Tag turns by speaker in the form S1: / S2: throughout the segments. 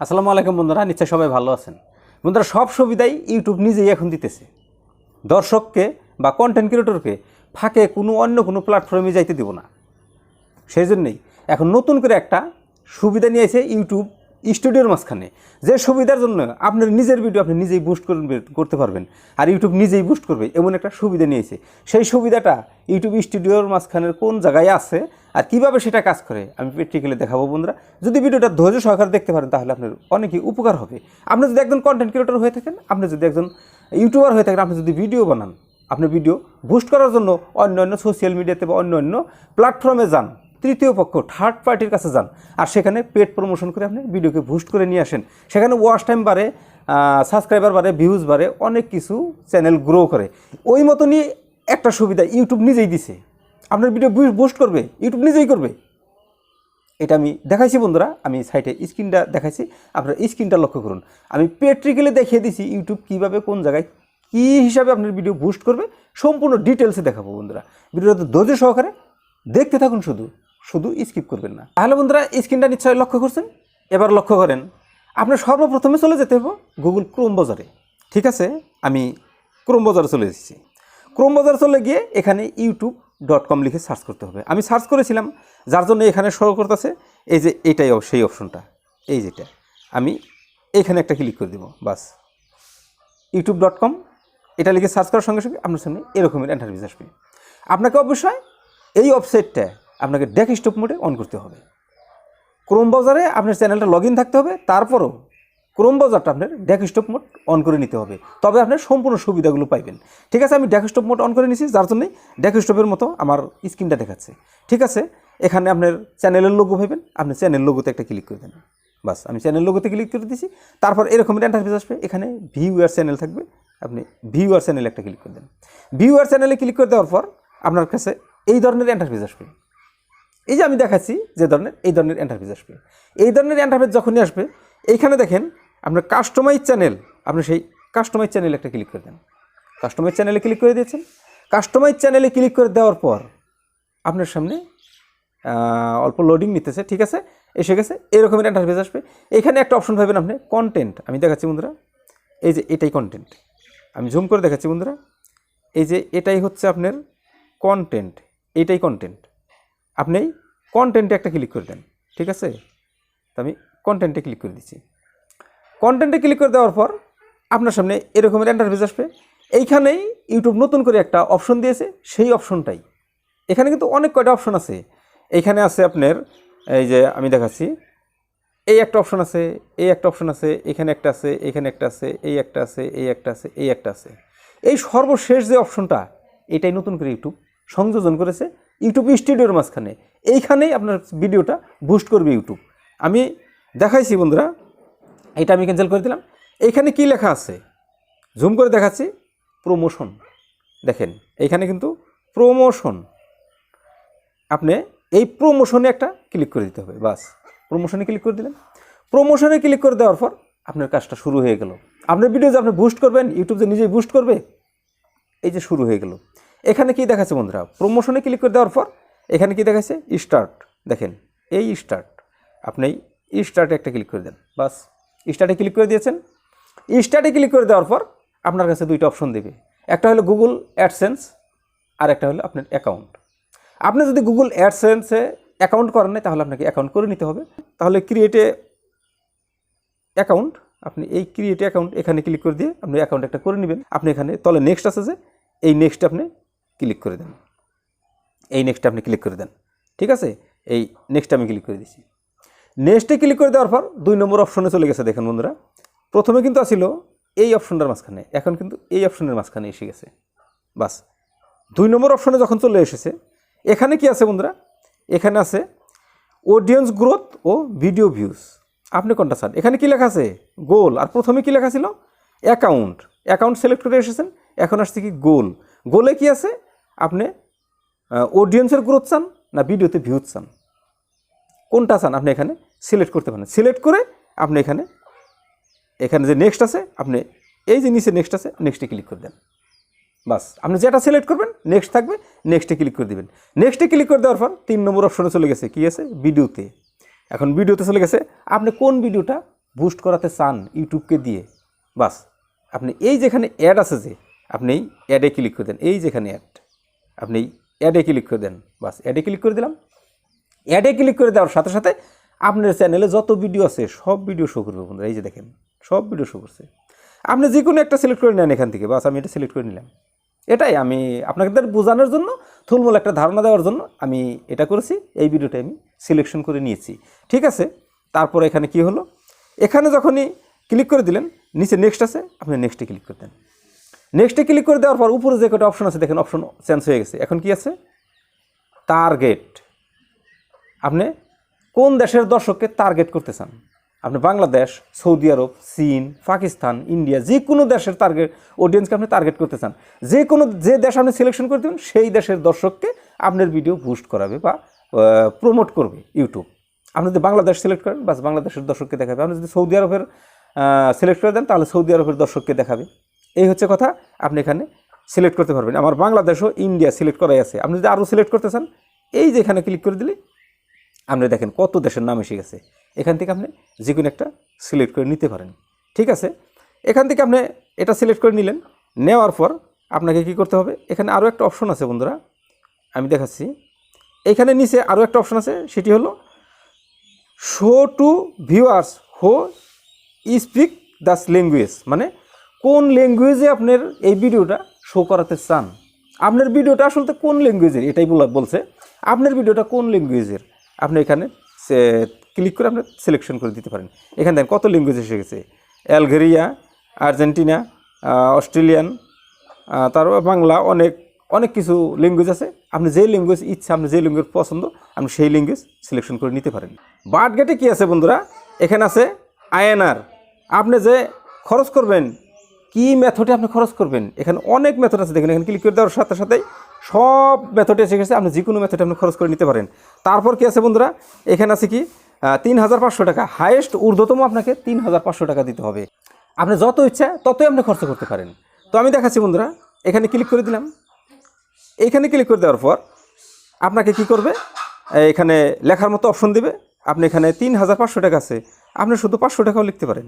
S1: আসসালামু আলাইকুম বন্ধুরা, নিশ্চয় সবাই ভালো আছেন। বন্ধুরা, সব সুবিধাই ইউটিউব নিজেই এখন দিতেছে। দর্শককে বা কন্টেন্ট ক্রিয়েটরকে ফাঁকে কোনো অন্য কোনো প্ল্যাটফর্মে যাইতে দিব না। সেই জন্যেই এখন নতুন করে একটা সুবিধা নিয়েছে ইউটিউব স্টুডিওর মাঝখানে। যে সুবিধার জন্য আপনার নিজের ভিডিও আপনি নিজেই বুস্ট করতে পারবেন আর ইউটিউব নিজেই বুস্ট করবে, এমন একটা সুবিধা নিয়েছে। সেই সুবিধাটা ইউটিউব স্টুডিওর মাঝখানের কোন জায়গায় আছে আর কীভাবে সেটা কাজ করে, আমি প্র্যাকটিক্যালি দেখাবো বন্ধুরা। যদি ভিডিওটা ধৈর্য সহকারে দেখতে পারেন, তাহলে আপনার অনেকই উপকার হবে। আপনি যদি একজন কন্টেন্ট ক্রিয়েটর হয়ে থাকেন, আপনি যদি একজন ইউটিউবার হয়ে থাকেন, আপনি যদি ভিডিও বানান, আপনি ভিডিও বুস্ট করার জন্য অন্য অন্য সোশ্যাল মিডিয়াতে বা অন্য অন্য প্ল্যাটফর্মে যান। তৃতীয় পক্ষ থার্ড পার্টির কাছে যান। আর সেখানে পেড প্রমোশন করে আপনি ভিডিওকে বুস্ট করে নিয়ে আসেন। সেখানে ওয়াশ টাইম বাড়ে সাবস্ক্রাইবার বাড়ে ভিউজ বাড়ে, অনেক কিছু চ্যানেল গ্রো করে। ওই মতনই একটা সুবিধা ইউটিউব নিজেই দিছে। আপনার ভিডিও বুস্ট করবে ইউটিউব নিজেই করবে। এটা আমি দেখাইছি বন্ধুরা, আমি সাইটে স্ক্রিনটা দেখাইছি, আপনারা স্ক্রিনটা লক্ষ্য করুন। আমি পেট্রিক্যালি দেখিয়ে দিছি ইউটিউব কীভাবে, কোন জায়গায় কী হিসাবে আপনার ভিডিও বুস্ট করবে, সম্পূর্ণ ডিটেলসে দেখাবো বন্ধুরা। ভিডিওটা ধৈর্য সহকারে দেখতে থাকুন শুধু। শুধু স্কিপ করবেন না। তাহলে বন্ধুরা স্ক্রিনটা নিশ্চয়ই লক্ষ্য করছেন? এবার লক্ষ্য করেন, আপনার সর্বপ্রথমে চলে যেতে হবে গুগল ক্রোম বাজারে ঠিক আছে? আমি ক্রোম বাজারে চলে এসেছি। ক্রোম বাজার চলে গিয়ে এখানে ইউটিউব ডট কম লিখে সার্চ করতে হবে। আমি সার্চ করেছিলাম, যার জন্য এখানে শো করতেছে। এই যে এটাই সেই অপশনটা এই যেটা। আমি এখানে একটা ক্লিক করে দিব, বাস। ইউটিউব ডট কম এটা লিখে সার্চ করার সঙ্গে সঙ্গে আপনার সামনে এরকমের ইন্টারভিউ আসবে। আপনাকে অবশ্যই এই ওয়েবসাইটটা আপনাকে ডেস্কটপ মোডে অন করতে হবে। ক্রোম ব্রাউজারে আপনার চ্যানেলটা লগ থাকতে হবে, তারপরও ক্রোম ব্রাউজারটা আপনার ডেস্কটপ মোড অন করে নিতে হবে। তবে আপনার সম্পূর্ণ সুবিধাগুলো পাইবেন। ঠিক আছে, আমি ডেস্কটপ মোড অন করে নিয়েছি যার জন্যই ডেস্কটপের মতো আমার স্ক্রিনটা দেখাচ্ছে। ঠিক আছে, এখানে আপনার চ্যানেলের লোগো পাইবেন, আপনি চ্যানেল লোগোতে একটা ক্লিক করে দেন। বাস, আমি চ্যানেল লোগোতে ক্লিক করে দিয়েছি তারপর এরকমের ইন্টারফেস আসবে, এখানে ভিউয়ার চ্যানেল থাকবে, আপনি ভিউয়ার চ্যানেলে একটা ক্লিক করে দেন। ভিউয়ার চ্যানেলে ক্লিক করে দেওয়ার পর আপনার কাছে এই ধরনের ইন্টারফেস আসবে। এই যে আমি দেখাচ্ছি যে ধরনের, এই ধরনের ইন্টারফেস আসবে। এই ধরনের ইন্টারফেস যখনই আসবে, এইখানে দেখেন আপনার কাস্টমাইজ চ্যানেল আপনি সেই কাস্টমাইজ চ্যানেলে একটা ক্লিক করে দেন। কাস্টমাইজ চ্যানেলে ক্লিক করে দিয়েছেন। কাস্টমাইজ চ্যানেলে ক্লিক করে দেওয়ার পর আপনার সামনে অল্প লোডিং নিতেছে, ঠিক আছে? এসে গেছে, এরকমের ইন্টারফেস আসবে। এখানে একটা অপশন পাবেন আপনি কন্টেন্ট আমি দেখাচ্ছি বন্ধুরা, এই যে এটাই কন্টেন্ট আমি জুম করে দেখাচ্ছি বন্ধুরা, এই যে এটাই হচ্ছে আপনার কন্টেন্ট এটাই কন্টেন্ট আপনি কন্টেন্টে একটা ক্লিক করে দেন, ঠিক আছে? তো আমি কন্টেন্টে ক্লিক করে দিচ্ছি। কন্টেন্টে ক্লিক করে দেওয়ার পর আপনার সামনে এরকমের ইন্টারভিউ আসবে। এইখানেই ইউটিউব নতুন করে একটা অপশন দিয়েছে, সেই অপশনটাই এখানে কিন্তু অনেক কয়টা অপশন আছে। এইখানে আছে আপনার, এই যে আমি দেখাচ্ছি, এই একটা অপশন আছে, এই একটা অপশন আছে, এখানে একটা আছে, এখানে একটা আছে, এই একটা আছে, এই একটা আছে, এই একটা আছে। এই সর্বশেষ যে অপশনটা এটাই নতুন করে ইউটিউব সংযোজন করেছে। ইউটিউব স্টুডিওর মাঝখানে। এইখানেই আপনার ভিডিওটা বুস্ট করবে ইউটিউব। আমি দেখাইছি বন্ধুরা, এটা আমি ক্যান্সেল করে দিলাম। এইখানে কি লেখা আছে? জুম করে দেখাচ্ছি। প্রমোশন দেখেন, এইখানে কিন্তু প্রমোশন আপনি এই প্রমোশনে একটা ক্লিক করে দিতে হবে, বাস। প্রমোশনে ক্লিক করে দিলেন। প্রমোশনে ক্লিক করে দেওয়ার পর আপনার কাজটা শুরু হয়ে গেল। আপনার ভিডিও যে আপনি বুস্ট করবেন ইউটিউব যে নিজেই বুস্ট করবে, এই যে শুরু হয়ে গেল। এখানে কি দেখাচ্ছে বন্ধুরা? প্রমোশনে ক্লিক করে দেওয়ার পর এখানে কি দেখাচ্ছে? স্টার্ট দেখেন, এই স্টার্ট আপনি স্টার্টে একটা ক্লিক করে দেন। বাস স্টার্টে ক্লিক করে দিয়েছেন। স্টার্টে ক্লিক করে দেওয়ার পর আপনার কাছে দুইটা অপশন দেবে। একটা হলো গুগল অ্যাডসেন্স আর একটা হলো আপনার অ্যাকাউন্ট আপনি যদি গুগল অ্যাডসেন্সে অ্যাকাউন্ট করেন না তাহলে আপনাকে অ্যাকাউন্ট করে নিতে হবে। তাহলে ক্রিয়েটে অ্যাকাউন্ট আপনি এই ক্রিয়েট অ্যাকাউন্ট এখানে ক্লিক করে দিয়ে আপনি অ্যাকাউন্ট একটা করে নেবেন। আপনি এখানে তলে নেক্সট আছে যে, এই নেক্সট আপনি ক্লিক করে দেন। এই নেক্সটে আপনি ক্লিক করে দেন। ঠিক আছে? এই নেক্সট আমি ক্লিক করে দিচ্ছি নেক্সটে ক্লিক করে দেওয়ার পর দুই নম্বর অপশনে চলে গেছে দেখেন বন্ধুরা। প্রথমে কিন্তু আসিল এই অপশনটার মাঝখানে। এখন কিন্তু এই অপশনের মাঝখানে এসে গেছে। বাস। দুই নম্বর অপশনে যখন চলে এসেছে, এখানে কি আছে বন্ধুরা? এখানে আছে অডিয়েন্স গ্রোথ ও ভিডিও ভিউজ আপনি কোনটা চান? এখানে কি লেখা আছে? গোল আর প্রথমে কি লেখা ছিল? অ্যাকাউন্ট অ্যাকাউন্ট সিলেক্ট করে এসেছেন। এখন আসছে কি গোল গোলে কি আছে? আপনি অডিয়েন্সের গ্রোথ চান না ভিডিওতে ভিউজ চান? কোনটা চান আপনি এখানে? সিলেক্ট করতে পারেন। সিলেক্ট করে আপনি এখানে এখানে যে নেক্সট আছে, আপনি এই যে নিচে নেক্সট আছে নেক্সটে ক্লিক করে দেন। বাস, আপনি যেটা সিলেক্ট করবেন নেক্সট থাকবে নেক্সটে ক্লিক করে দিবেন। নেক্সটে ক্লিক করে দেওয়ার পর তিন নম্বর অপশনে চলে গেছে। কী আছে? ভিডিওতে এখন ভিডিওতে চলে গেছে। আপনি কোন ভিডিওটা বুস্ট করাতে চান ইউটিউবকে দিয়ে? বাস, আপনি এই যেখানে অ্যাড আছে যে, আপনি এই অ্যাডে ক্লিক করে দেন। এই যেখানে অ্যাড আপনি অ্যাডে ক্লিক করে দেন। বাস অ্যাডে ক্লিক করে দিলাম। অ্যাডে ক্লিক করে দেওয়ার সাথে সাথে আপনার চ্যানেলে যত ভিডিও আছে, সব ভিডিও শো করবে বন্ধুরা। এই যে দেখেন, সব ভিডিও শো করছে। আপনি যে কোনো একটা সিলেক্ট করে নেন এখান থেকে। বাস, আমি এটা সিলেক্ট করে নিলাম। এটাই আমি আপনাদের বোঝানোর জন্য, থুলমূল একটা ধারণা দেওয়ার জন্য আমি এটা করেছি। এই ভিডিওটা আমি সিলেকশন করে নিয়েছি। ঠিক আছে? তারপর এখানে কি হলো? এখানে যখনই ক্লিক করে দিলেন, নিচে নেক্সট আছে, আপনি নেক্সটে ক্লিক করে দেন। নেক্সটে ক্লিক করে দেওয়ার পর উপরে যে কটা অপশন আছে দেখেন অপশন চেঞ্জ হয়ে গেছে। এখন কি আছে? টার্গেট আপনি কোন দেশের দর্শককে টার্গেট করতে চান? আপনি বাংলাদেশ, সৌদি আরব, চীন, পাকিস্তান, ইন্ডিয়া যে কোনো দেশের টার্গেট অডিয়েন্সকে আপনি টার্গেট করতে চান। যে কোনো যে দেশ আপনি সিলেকশন করে দেবেন সেই দেশের দর্শককে আপনার ভিডিও বুস্ট করাবে বা প্রমোট করবে ইউটিউব আপনি যদি বাংলাদেশ সিলেক্ট করেন, বাস বাংলাদেশের দর্শককে দেখাবে। আপনি যদি সৌদি আরবের সিলেক্ট করে দেন, তাহলে সৌদি আরবের দর্শককে দেখাবে। এই হচ্ছে কথা, আপনি এখানে সিলেক্ট করতে পারবেন। আমার বাংলাদেশও ইন্ডিয়া সিলেক্ট করাই আছে। আপনি যদি আরও সিলেক্ট করতে চান, এই যে এখানে ক্লিক করে দিলে, আপনি দেখেন কত দেশের নাম এসে গেছে। এখান থেকে আপনি যে কোনো একটা সিলেক্ট করে নিতে পারেন। ঠিক আছে? এখান থেকে আপনি এটা সিলেক্ট করে নিলেন। নেওয়ার পর আপনাকে কি করতে হবে? এখানে আরও একটা অপশন আছে বন্ধুরা। আমি দেখাচ্ছি। এখানে নিচে আরও একটা অপশন আছে, সেটি হলো show to viewers who speak this language মানে কোন ল্যাঙ্গুয়েজে আপনার এই ভিডিওটা শো করাতে চান? আপনার ভিডিওটা আসলে কোন ল্যাঙ্গুয়েজের এটাই বলা- বলছে। আপনার ভিডিওটা কোন ল্যাঙ্গুয়েজের আপনি এখানে ক্লিক করে আপনি সিলেকশন করে দিতে পারেন। এখানে দেখেন কত ল্যাঙ্গুয়েজ এসে গেছে। অ্যালগেরিয়া, আর্জেন্টিনা অস্ট্রেলিয়ান তারপর বাংলা, অনেক অনেক কিছু ল্যাঙ্গুয়েজ আছে। আপনি যে ল্যাঙ্গুয়েজ ইচ্ছা, আপনি যে ল্যাঙ্গুয়েজ পছন্দ, আপনি সেই ল্যাঙ্গুয়েজ সিলেকশন করে নিতে পারেন। বার্ড গেটে কী আছে বন্ধুরা? এখানে আছে আইএনআর। আপনি যে খরচ করবেন কি মেথডে আপনি খরচ করবেন? এখানে অনেক মেথড আছে, দেখেন এখানে ক্লিক করে দেওয়ার সাথে সাথেই সব মেথডে এসে গেছে, আপনি যে কোনো মেথডে আপনি খরচ করে নিতে পারেন। তারপর কি আছে বন্ধুরা? এখানে আছে কি? তিন হাজার পাঁচশো টাকা হায়েস্ট ঊর্ধ্বতম আপনাকে তিন হাজার পাঁচশো টাকা দিতে হবে। আপনি যত ইচ্ছা, ততই আপনি খরচ করতে পারেন। তো আমি দেখাচ্ছি বন্ধুরা, এখানে ক্লিক করে দিলাম। এখানে ক্লিক করে দেওয়ার পর আপনাকে কি করবে? এখানে লেখার মতো অপশন দিবে। আপনি এখানে তিন হাজার পাঁচশো টাকা আছে, আপনি শুধু পাঁচশো টাকাও লিখতে পারেন।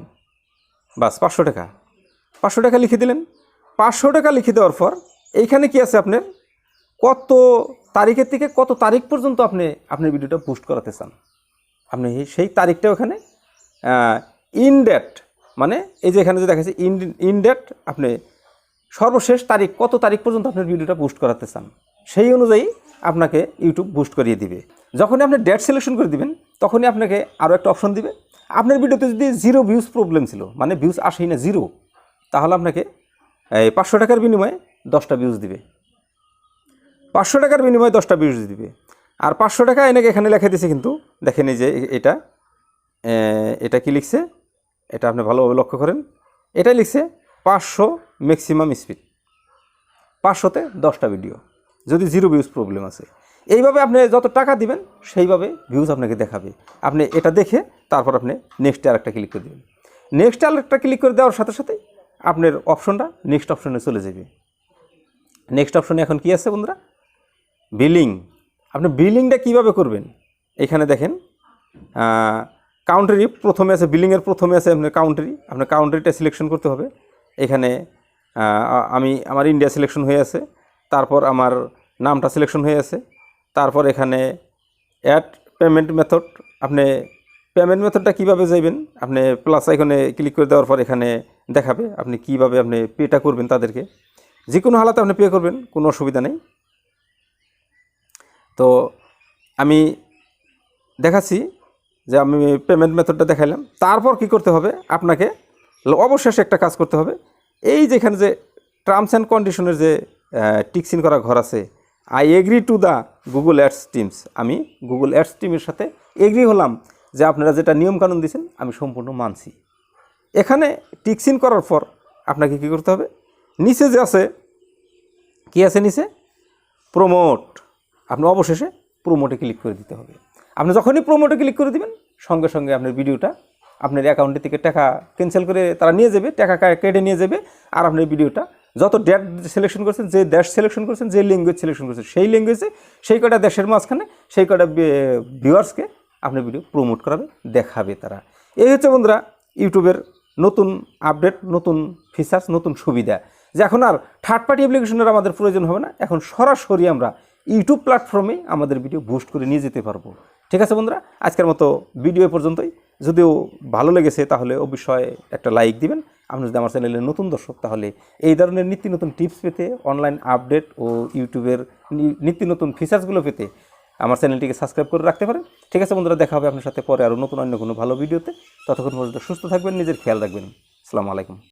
S1: বাস, পাঁচশো টাকা। পাঁচশো টাকা লিখে দিলেন। পাঁচশো টাকা লিখে দেওয়ার পর এইখানে কি আছে আপনার? কত তারিখের থেকে কত তারিখ পর্যন্ত আপনি আপনার ভিডিওটা পোস্ট করাতে চান? আপনি সেই তারিখটা ওখানে ইন ডেট মানে এই যে এখানে যে দেখাচ্ছে ইন ইন ডেট আপনি সর্বশেষ তারিখ, কত তারিখ পর্যন্ত আপনার ভিডিওটা পোস্ট করাতে চান? সেই অনুযায়ী আপনাকে ইউটিউব বুস্ট করিয়ে দিবে। যখনই আপনি ডেট সিলেকশন করে দিবেন, তখনই আপনাকে আরও একটা অপশন দিবে। আপনার ভিডিওতে যদি জিরো ভিউজ প্রবলেম ছিল মানে ভিউজ আসেই না জিরো তাহলে আপনাকে এই পাঁচশো টাকার বিনিময়ে দশটা ভিউজ দিবে। পাঁচশো টাকার বিনিময়ে দশটা ভিউজ দিবে। আর পাঁচশো টাকা এনেকে এখানে লেখা দিয়েছে কিন্তু, দেখেন যে এটা এটা কি লিখছে? এটা আপনি ভালোভাবে লক্ষ্য করেন। এটা লিখছে পাঁচশো ম্যাক্সিমাম স্পিড পাঁচশোতে দশটা ভিডিও যদি জিরো ভিউজ প্রবলেম আছে। এইভাবে আপনি যত টাকা দিবেন, সেইভাবে ভিউজ আপনাকে দেখাবে। আপনি এটা দেখে তারপর আপনি নেক্সটে আরেকটা ক্লিক করে দেবেন। নেক্সট আরেকটা ক্লিক করে দেওয়ার সাথে সাথে আপনার অপশনটা নেক্সট অপশনে চলে যাবে। নেক্সট অপশনে এখন কি আছে বন্ধুরা? বিলিং আপনি বিলিংটা কীভাবে করবেন? এখানে দেখেন কাউন্টারি প্রথমে আছে বিলিংয়ের প্রথমে আছে আপনার কাউন্টারি আপনার কাউন্টারিটা সিলেকশন করতে হবে। এখানে আমি আমার ইন্ডিয়া সিলেকশন হয়ে আছে, তারপর আমার নামটা সিলেকশন হয়ে আছে, তারপর এখানে অ্যাড পেমেন্ট মেথড আপনি পেমেন্ট মেথডটা কীভাবে যাইবেন? আপনি প্লাস আইকনে ক্লিক করে দেওয়ার পর এখানে দেখাবে আপনি কীভাবে আপনি পেটা করবেন তাদেরকে। যে কোনো হালাতে আপনি পে করবেন, কোনো অসুবিধা নেই। তো আমি দেখাচ্ছি যে আমি পেমেন্ট মেথডটা দেখাইলাম। তারপর কি করতে হবে? আপনাকে অবশেষে একটা কাজ করতে হবে। এই যেখানে যে টার্মস অ্যান্ড কন্ডিশনের যে টিকসিন করা ঘর আছে I agree to the Google Ads teams আমি গুগল অ্যাডস টিমের সাথে এগ্রি হলাম যে আপনারা যেটা নিয়মকানুন দিয়েছেন, আমি সম্পূর্ণ মানছি। এখানে টিকসিন করার পর আপনাকে কি করতে হবে? নিচে যে আছে, কি আছে নিচে? প্রমোট আপনি অবশেষে প্রোমোটে ক্লিক করে দিতে হবে। আপনি যখনই প্রোমোটে ক্লিক করে দিবেন, সঙ্গে সঙ্গে আপনার ভিডিওটা, আপনার অ্যাকাউন্টে থেকে টাকা ক্যান্সেল করে তারা নিয়ে যাবে, টাকা কেটে নিয়ে যাবে, আর আপনার ভিডিওটা, যত ডেট সিলেকশন করছেন, যে দেশ সিলেকশন করছেন, যে ল্যাঙ্গুয়েজ সিলেকশন করছেন, সেই ল্যাঙ্গুয়েজে সেই কটা দেশের মাঝখানে, সেই কটা ভিউয়ার্সকে আপনার ভিডিও প্রমোট করাবে, দেখাবে তারা। এই হচ্ছে বন্ধুরা, ইউটিউবের নতুন আপডেট নতুন ফিচার্স নতুন সুবিধা। যে এখন আর থার্ড পার্টি অ্যাপ্লিকেশনের আমাদের প্রয়োজন হবে না, এখন সরাসরি আমরা ইউটিউব প্ল্যাটফর্মে আমাদের ভিডিও বুস্ট করে নিয়ে যেতে পারব। ঠিক আছে বন্ধুরা? আজকের মতো ভিডিও পর্যন্তই। যদিও ভালো লেগেছে, তাহলে অবশ্যই একটা লাইক দিবেন। আপনি যদি আমার চ্যানেলের নতুন দর্শক, তাহলে এই ধরনের নিত্য নতুন টিপস পেতে অনলাইন আপডেট ও ইউটিউবের নিত্য নতুন ফিচার্সগুলো পেতে আমার চ্যানেলটিকে সাবস্ক্রাইব করে রাখতে পারেন। ঠিক আছে বন্ধুরা, দেখা হবে আপনার সাথে পরে আরও নতুন অন্য কোনো ভালো ভিডিওতে। ততক্ষণ পর্যন্ত সুস্থ থাকবেন, নিজের খেয়াল রাখবেন। আসসালামু আলাইকুম।